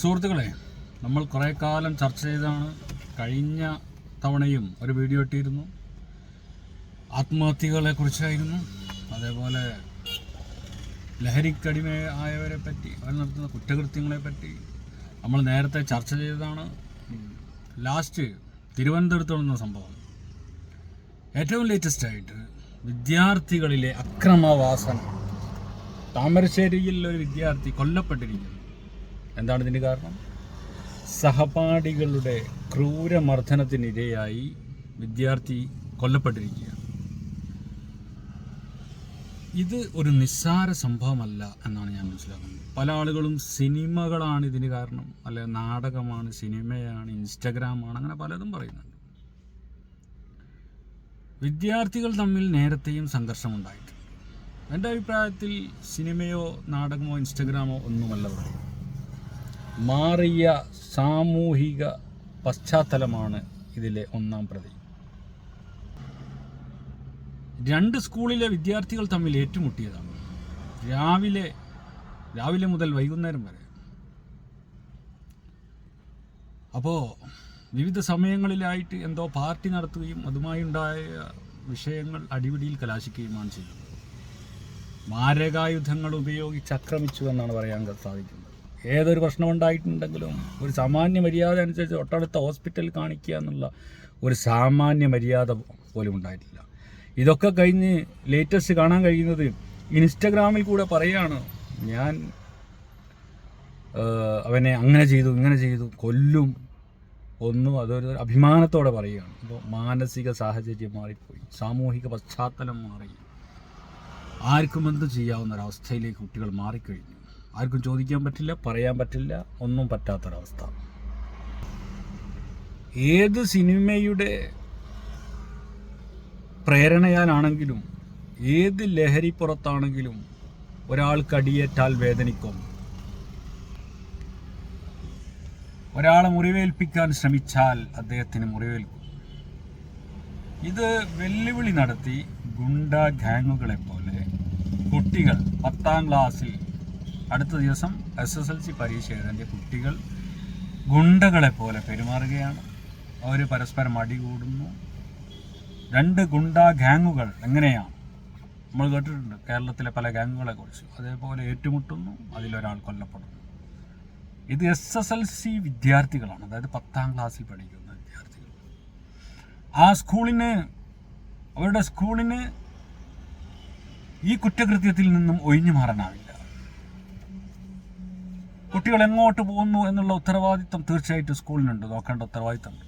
സുഹൃത്തുക്കളെ നമ്മൾ കുറേ കാലം ചർച്ച ചെയ്താണ്. കഴിഞ്ഞ തവണയും ഒരു വീഡിയോ ഇട്ടിരുന്നു. ആത്മഹത്യകളെ കുറിച്ചായിരുന്നു. അതേപോലെ ലഹരിക്കടിമ ആയവരെ പറ്റി അവർ നടത്തുന്ന കുറ്റകൃത്യങ്ങളെ പറ്റി നമ്മൾ നേരത്തെ ചർച്ച ചെയ്തതാണ്. ലാസ്റ്റ് തിരുവനന്തപുരത്ത് നടന്ന സംഭവം. ഏറ്റവും ലേറ്റസ്റ്റ് ആയിട്ട് വിദ്യാർത്ഥികളിലെ അക്രമവാസന. താമരശ്ശേരിയിൽ ഒരു വിദ്യാർത്ഥി കൊല്ലപ്പെട്ടിരിക്കുന്നു. എന്താണ് ഇതിന് കാരണം? സഹപാഠികളുടെ ക്രൂരമർദ്ദനത്തിനിരയായി വിദ്യാർത്ഥി കൊല്ലപ്പെട്ടിരിക്കുകയാണ്. ഇത് ഒരു നിസ്സാര സംഭവമല്ല എന്നാണ് ഞാൻ മനസ്സിലാക്കുന്നത്. പല ആളുകളും സിനിമകളാണ് ഇതിന് കാരണം. അല്ലെ നാടകമാണ് സിനിമയാണ് ഇൻസ്റ്റഗ്രാമാണ് അങ്ങനെ പലതും പറയുന്നുണ്ട്. വിദ്യാർത്ഥികൾ തമ്മിൽ നേരത്തെയും സംഘർഷമുണ്ടായിട്ടുണ്ട്. എന്റെ അഭിപ്രായത്തിൽ സിനിമയോ നാടകമോ ഇൻസ്റ്റഗ്രാമോ ഒന്നുമല്ല പറയുന്നത് മാറിയ സാമൂഹിക പശ്ചാത്തലമാണ് ഇതിലെ ഒന്നാം പ്രതി. രണ്ട് സ്കൂളിലെ വിദ്യാർത്ഥികൾ തമ്മിൽ ഏറ്റുമുട്ടിയതാണ്. രാവിലെ രാവിലെ മുതൽ വൈകുന്നേരം വരെ. അപ്പോൾ വിവിധ സമയങ്ങളിലായിട്ട് എന്തോ പാർട്ടി നടത്തുകയും അതുമായി ഉണ്ടായ വിഷയങ്ങൾ അടിപിടിയിൽ കലാശിക്കുകയുമാണ് ചെയ്തത്. മാരകായുധങ്ങൾ ഉപയോഗിച്ച് ആക്രമിച്ചു എന്നാണ് പറയാൻ സാധിക്കുന്നത്. ഏതൊരു പ്രശ്നം ഉണ്ടായിട്ടുണ്ടെങ്കിലും ഒരു സാമാന്യ മര്യാദ അനുസരിച്ച് തൊട്ടടുത്ത ഹോസ്പിറ്റലിൽ കാണിക്കുക എന്നുള്ള ഒരു സാമാന്യ മര്യാദ പോലും ഉണ്ടായിട്ടില്ല. ഇതൊക്കെ കഴിഞ്ഞ് ലേറ്റസ്റ്റ് കാണാൻ കഴിയുന്നത് ഇൻസ്റ്റഗ്രാമിൽ കൂടെ പറയാണ് ഞാൻ അവനെ അങ്ങനെ ചെയ്തു ഇങ്ങനെ ചെയ്തു കൊല്ലും ഒന്നും അതൊരു അഭിമാനത്തോടെ പറയുകയാണ്. അപ്പോൾ മാനസിക സാഹചര്യം മാറിപ്പോയി സാമൂഹിക പശ്ചാത്തലം മാറി. ആർക്കും എന്ത് ചെയ്യാവുന്ന ഒരവസ്ഥയിലേക്ക് കുട്ടികൾ മാറിക്കഴിഞ്ഞു. ആർക്കും ചോദിക്കാൻ പറ്റില്ല പറയാൻ പറ്റില്ല ഒന്നും പറ്റാത്തൊരവസ്ഥ. ഏത് സിനിമയുടെ പ്രേരണയാലാണെങ്കിലും ഏത് ലഹരി പുറത്താണെങ്കിലും ഒരാൾക്ക് അടിയേറ്റാൽ വേദനിക്കും. ഒരാളെ മുറിവേൽപ്പിക്കാൻ ശ്രമിച്ചാൽ അദ്ദേഹത്തിന് മുറിവേൽക്കും. ഇത് വെല്ലുവിളി നടത്തി ഗുണ്ട ഗാങ്ങുകളെ പോലെ കുട്ടികൾ പത്താം ക്ലാസ്സിൽ അടുത്ത ദിവസം എസ് എസ് എൽ സി പരീക്ഷ എഴുതേണ്ട കുട്ടികൾ ഗുണ്ടകളെ പോലെ പെരുമാറുകയാണ്. അവർ പരസ്പരം അടികൂടുന്നു. രണ്ട് ഗുണ്ട ഗാങ്ങുകൾ എങ്ങനെയാണ്? നമ്മൾ കേട്ടിട്ടുണ്ട് കേരളത്തിലെ പല ഗാങ്ങുകളെ കുറിച്ച് അതേപോലെ ഏറ്റുമുട്ടുന്നു അതിലൊരാൾ കൊല്ലപ്പെടുന്നു. ഇത് എസ് എസ് എൽ സി വിദ്യാർത്ഥികളാണ്. അതായത് പത്താം ക്ലാസ്സിൽ പഠിക്കുന്ന വിദ്യാർത്ഥികൾ. ആ സ്കൂളിന് അവരുടെ സ്കൂളിന് ഈ കുറ്റകൃത്യത്തിൽ നിന്നും ഒഴിഞ്ഞു മാറാനാവില്ല. കുട്ടികൾ എങ്ങോട്ട് പോകുന്നു എന്നുള്ള ഉത്തരവാദിത്വം തീർച്ചയായിട്ടും സ്കൂളിനുണ്ട് നോക്കേണ്ട ഉത്തരവാദിത്തമുണ്ട്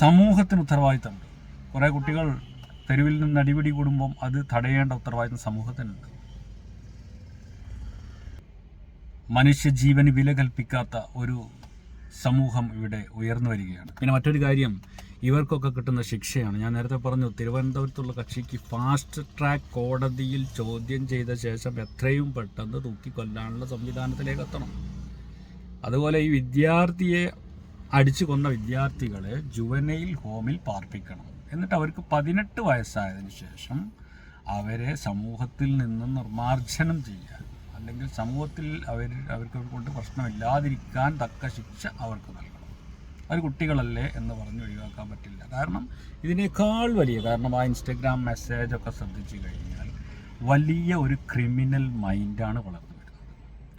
സമൂഹത്തിന് ഉത്തരവാദിത്തമുണ്ട് കുറേ കുട്ടികൾ തെരുവിൽ നിന്ന് അടിപിടി കൂടുമ്പം അത് തടയേണ്ട ഉത്തരവാദിത്തം സമൂഹത്തിനുണ്ട്. മനുഷ്യജീവന് വില കൽപ്പിക്കാത്ത ഒരു സമൂഹം ഇവിടെ ഉയർന്നു വരികയാണ്. പിന്നെ മറ്റൊരു കാര്യം ഇവർക്കൊക്കെ കിട്ടുന്ന ശിക്ഷയാണ്. ഞാൻ നേരത്തെ പറഞ്ഞു തിരുവനന്തപുരത്തുള്ള കക്ഷിക്ക് ഫാസ്റ്റ് ട്രാക്ക് കോടതിയിൽ ചോദ്യം ചെയ്ത ശേഷം എത്രയും പെട്ടെന്ന് തൂക്കിക്കൊല്ലാനുള്ള സംവിധാനത്തിലേക്ക് എത്തണം. അതുപോലെ ഈ വിദ്യാർത്ഥിയെ അടിച്ചു കൊന്ന വിദ്യാർത്ഥികളെ ജുവനയിൽ ഹോമിൽ പാർപ്പിക്കണം. എന്നിട്ട് അവർക്ക് പതിനെട്ട് വയസ്സായതിനു ശേഷം അവരെ സമൂഹത്തിൽ നിന്ന് നിർമാർജനം ചെയ്യാൻ അല്ലെങ്കിൽ സമൂഹത്തിൽ അവർ അവർക്ക് കൊണ്ട് പ്രശ്നമില്ലാതിരിക്കാൻ തക്ക ശിക്ഷ അവർക്ക് നൽകണം. അവർ കുട്ടികളല്ലേ എന്ന് പറഞ്ഞ് ഒഴിവാക്കാൻ പറ്റില്ല. കാരണം ഇതിനേക്കാൾ വലിയ കാരണം ആ ഇൻസ്റ്റഗ്രാം മെസ്സേജൊക്കെ ശ്രദ്ധിച്ചു കഴിഞ്ഞാൽ വലിയ ഒരു ക്രിമിനൽ മൈൻഡാണ് വളർന്നു വരുന്നത്.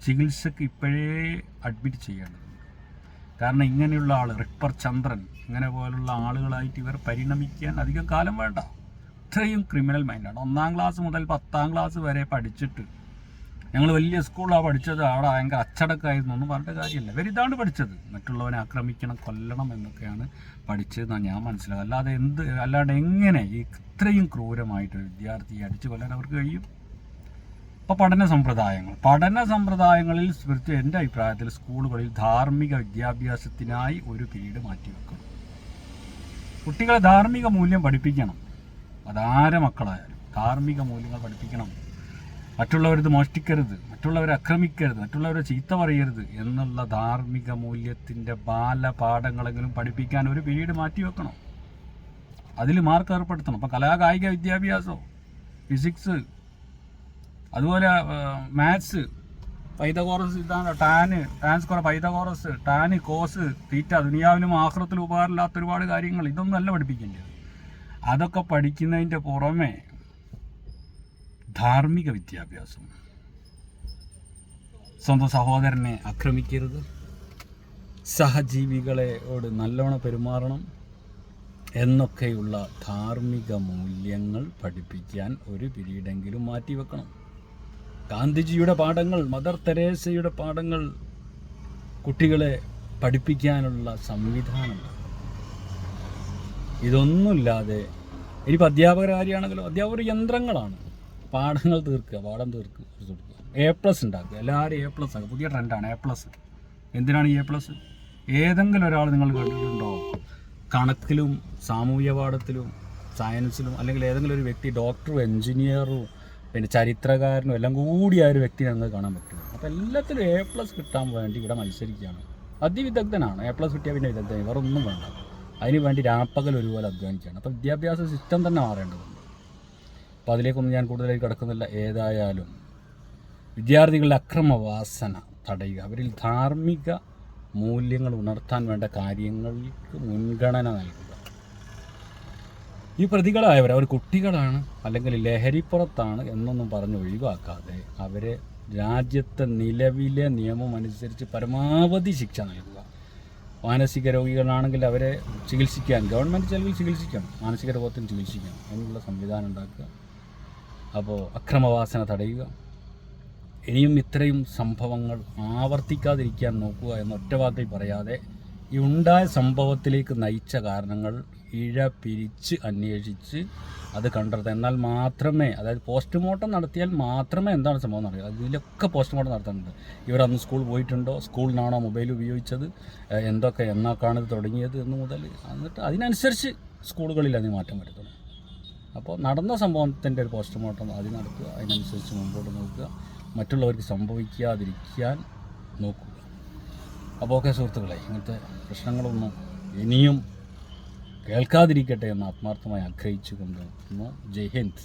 ചികിത്സക്ക് ഇപ്പോഴേ അഡ്മിറ്റ് ചെയ്യേണ്ടതുണ്ട്. കാരണം ഇങ്ങനെയുള്ള ആൾ റിപ്പർ ചന്ദ്രൻ ഇങ്ങനെ പോലുള്ള ആളുകളായിട്ട് ഇവർ പരിണമിക്കാൻ അധികം കാലം വേണ്ട. അത്രയും ക്രിമിനൽ മൈൻഡാണ് ഒന്നാം ക്ലാസ് മുതൽ പത്താം ക്ലാസ് വരെ പഠിച്ചിട്ട് ഞങ്ങൾ വലിയ സ്കൂളിലാണ് പഠിച്ചത്. അവിടെ ഭയങ്കര അച്ചടക്കമായിരുന്നു. ഒന്നും പറഞ്ഞിട്ട് കാര്യമില്ല. ഇവരിതാണ് പഠിച്ചത്. മറ്റുള്ളവനെ ആക്രമിക്കണം കൊല്ലണം എന്നൊക്കെയാണ് പഠിച്ചതെന്നാണ് ഞാൻ മനസ്സിലാക്കുക അല്ലാതെ എന്ത് അല്ലാണ്ട് എങ്ങനെ ഇത്രയും ക്രൂരമായിട്ടൊരു വിദ്യാർത്ഥിയെ അടിച്ചു കൊല്ലാൻ അവർക്ക് കഴിയും? ഇപ്പോൾ പഠന സമ്പ്രദായങ്ങൾ. പഠന സമ്പ്രദായങ്ങളിൽ എന്റെ അഭിപ്രായത്തിൽ സ്കൂളുകളിൽ ധാർമ്മിക വിദ്യാഭ്യാസത്തിനായി ഒരു പീരീഡ് മാറ്റിവെക്കണം. കുട്ടികളെ ധാർമ്മിക മൂല്യം പഠിപ്പിക്കണം. അതാരെ മക്കളായാലും ധാർമ്മിക മൂല്യങ്ങൾ പഠിപ്പിക്കണം. മറ്റുള്ളവരത് മോഷ്ടിക്കരുത് മറ്റുള്ളവരെ ആക്രമിക്കരുത് മറ്റുള്ളവരെ ചീത്ത പറയരുത് എന്നുള്ള ധാർമ്മിക മൂല്യത്തിന്റെ ബാലപാഠങ്ങളെങ്കിലും പഠിപ്പിക്കാൻ ഒരു പീരീഡ് മാറ്റിവെക്കണം അതിൽ മാർക്ക് ഏർപ്പെടുത്തണം. അപ്പോൾ കലാകായിക വിദ്യാഭ്യാസം ഫിസിക്സ് അതുപോലെ മാത്സ് പൈതകോറസ് സിദ്ധാന്തം tan tan square Pythagoras tan cos theta ദുനിയാവിലും ആഹ്റത്തിലും ഉപകാരമില്ലാത്ത ഒരുപാട് കാര്യങ്ങൾ ഇതൊന്നും അല്ല പഠിപ്പിക്കേണ്ടത്. അതൊക്കെ പഠിക്കുന്നതിന്റെ പുറമെ ധാർമ്മിക വിദ്യാഭ്യാസം. സ്വന്തം സഹോദരനെ ആക്രമിക്കരുത്. സഹജീവികളെയോട് നല്ലോണം പെരുമാറണം എന്നൊക്കെയുള്ള ധാർമ്മിക മൂല്യങ്ങൾ പഠിപ്പിക്കാൻ ഒരു പിരീഡെങ്കിലും മാറ്റിവെക്കണം. ഗാന്ധിജിയുടെ പാഠങ്ങൾ മദർ തെരേസയുടെ പാഠങ്ങൾ കുട്ടികളെ പഠിപ്പിക്കാനുള്ള സംവിധാനം. ഇതൊന്നുമില്ലാതെ ഇനിയിപ്പോൾ അധ്യാപകരാരിയാണെങ്കിലും അധ്യാപകർ യന്ത്രങ്ങളാണ്. പാഠങ്ങൾ തീർക്കുക പാഠം തീർക്കുക എ പ്ലസ് ഉണ്ടാക്കുക. എല്ലാവരും എ പ്ലസ് ആക്കുക. പുതിയ ട്രെൻഡാണ് എ പ്ലസ് എന്തിനാണ് എ പ്ലസ് ഏതെങ്കിലും ഒരാൾ നിങ്ങൾ കണ്ടിട്ടുണ്ടോ? കണക്കിലും സാമൂഹ്യ പാഠത്തിലും സയൻസിലും അല്ലെങ്കിൽ ഏതെങ്കിലും ഒരു വ്യക്തി ഡോക്ടറും എഞ്ചിനീയറും പിന്നെ ചരിത്രകാരനും എല്ലാം കൂടി ആ ഒരു വ്യക്തി നിങ്ങൾക്ക് കാണാൻ പറ്റും. അപ്പോൾ എല്ലാത്തിലും എ പ്ലസ് കിട്ടാൻ വേണ്ടി ഇവിടെ മത്സരിക്കുകയാണ്. അതിവിദഗ്ധനാണ്. എ പ്ലസ് കിട്ടിയാൽ പിന്നെ വിദഗ്ധനാണ് വേറെ ഒന്നും വേണ്ട. അതിന് വേണ്ടി രാപ്പകൽ ഒരുപോലെ അധ്വാനിക്കുകയാണ്. അപ്പോൾ വിദ്യാഭ്യാസ സിസ്റ്റം തന്നെ മാറേണ്ടതുണ്ട്. അപ്പോൾ അതിലേക്കൊന്നും ഞാൻ കൂടുതലായി കിടക്കുന്നില്ല. ഏതായാലും വിദ്യാർത്ഥികളുടെ അക്രമവാസന തടയുക അവരിൽ ധാർമ്മിക മൂല്യങ്ങൾ ഉണർത്താൻ വേണ്ട കാര്യങ്ങൾക്ക് മുൻഗണന നൽകുക. ഈ പ്രതികളായവർ അവർ കുട്ടികളാണ് അല്ലെങ്കിൽ ലഹരിപ്പുറത്താണ് എന്നൊന്നും പറഞ്ഞ് ഒഴിവാക്കാതെ അവരെ രാജ്യത്തെ നിലവിലെ നിയമം അനുസരിച്ച് പരമാവധി ശിക്ഷ നൽകുക. മാനസിക രോഗികളാണെങ്കിൽ അവരെ ചികിത്സിക്കാൻ ഗവൺമെന്റ് ചെലവിൽ ചികിത്സിക്കണം മാനസിക രോഗത്തിന് ചികിത്സിക്കണം അതിനുള്ള സംവിധാനം ഉണ്ടാക്കുക. അപ്പോൾ അക്രമവാസന തടയുക. ഇനിയും ഇത്രയും സംഭവങ്ങൾ ആവർത്തിക്കാതിരിക്കാൻ നോക്കുക എന്ന ഒറ്റ വാക്കിൽ പറയാതെ ഈ ഉണ്ടായ സംഭവത്തിലേക്ക് നയിച്ച കാരണങ്ങൾ ഇഴ പിരിച്ച് അന്വേഷിച്ച് അത് കണ്ടെത്തുക. എന്നാൽ മാത്രമേ അതായത് പോസ്റ്റ്മോർട്ടം നടത്തിയാൽ മാത്രമേ എന്താണ് സംഭവം അറിയാം അതിലൊക്കെ പോസ്റ്റ്മോർട്ടം നടത്തുന്നുണ്ട് ഇവർ അന്ന് സ്കൂൾ പോയിട്ടുണ്ടോ? സ്കൂളിനാണോ മൊബൈൽ ഉപയോഗിച്ചത്? എന്തൊക്കെ എന്നാക്കാണ് ഇത് തുടങ്ങിയത് എന്ന് മുതൽ എന്നിട്ട് അതിനനുസരിച്ച് സ്കൂളുകളിൽ അതിന് മാറ്റം വരുത്തണം അപ്പോൾ നടന്ന സംഭവത്തിന്റെ ഒരു പോസ്റ്റ്മോർട്ടം ആദ്യം നടത്തുക. അതിനനുസരിച്ച് മുമ്പോട്ട് നോക്കുക. മറ്റുള്ളവർക്ക് സംഭവിക്കാതിരിക്കാൻ നോക്കുക. അപ്പോൾ ഓക്കെ സുഹൃത്തുക്കളെ ഇങ്ങനത്തെ പ്രശ്നങ്ങളൊന്നും ഇനിയും കേൾക്കാതിരിക്കട്ടെ എന്ന് ആത്മാർത്ഥമായി ആഗ്രഹിച്ചുകൊണ്ട് ജയ് ഹിന്ദ്.